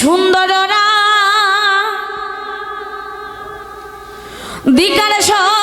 সুন্দররা বিকাল সনে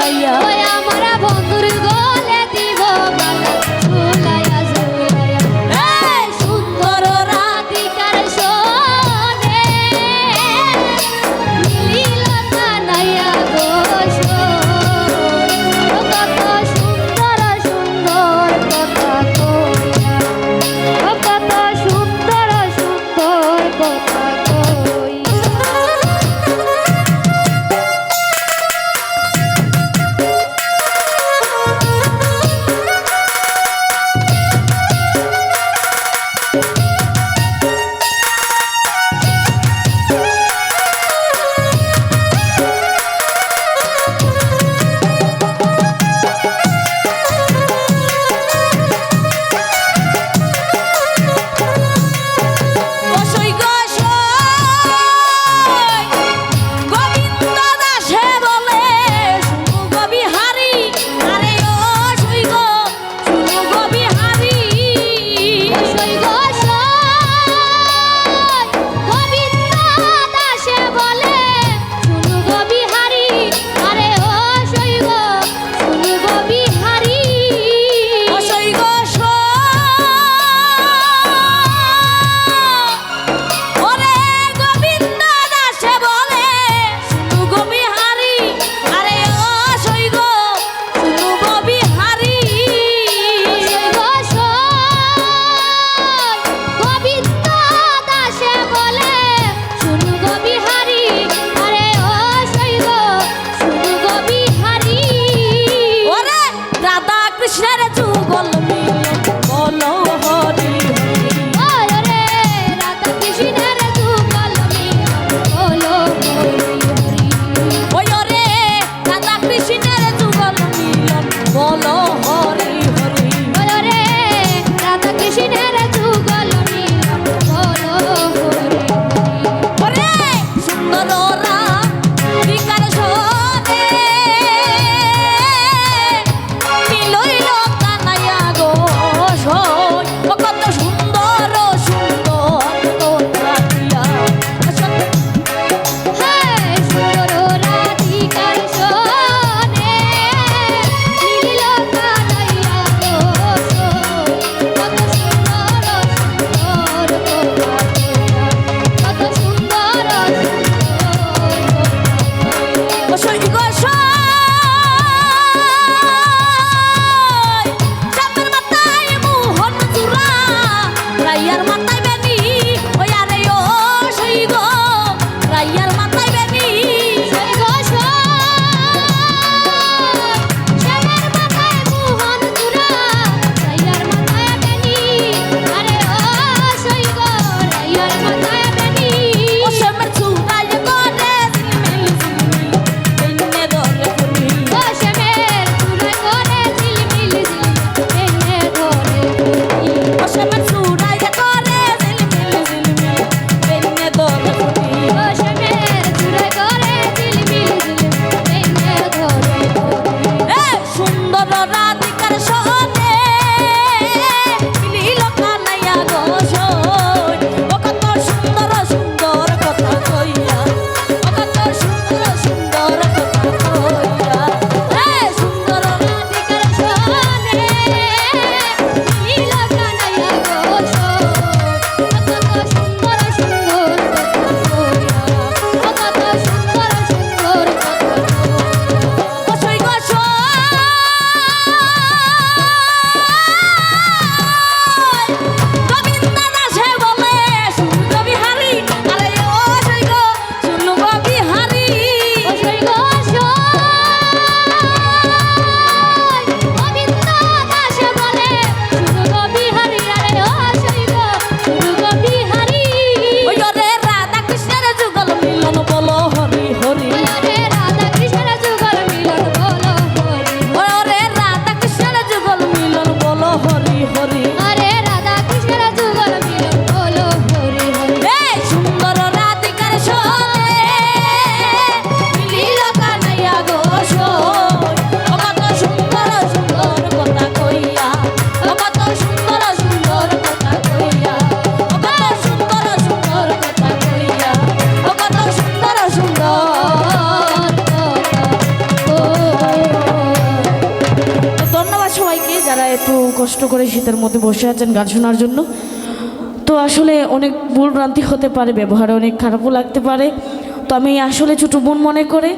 了呀。我要 কষ্ট করে শীতের মধ্যে বসে আছেন গান শোনার জন্য। তো আসলে অনেক ভুল ভ্রান্তি হতে পারে, ব্যবহারে অনেক খারাপও লাগতে পারে। তো আমি আসলে ছোটো বোন মনে করে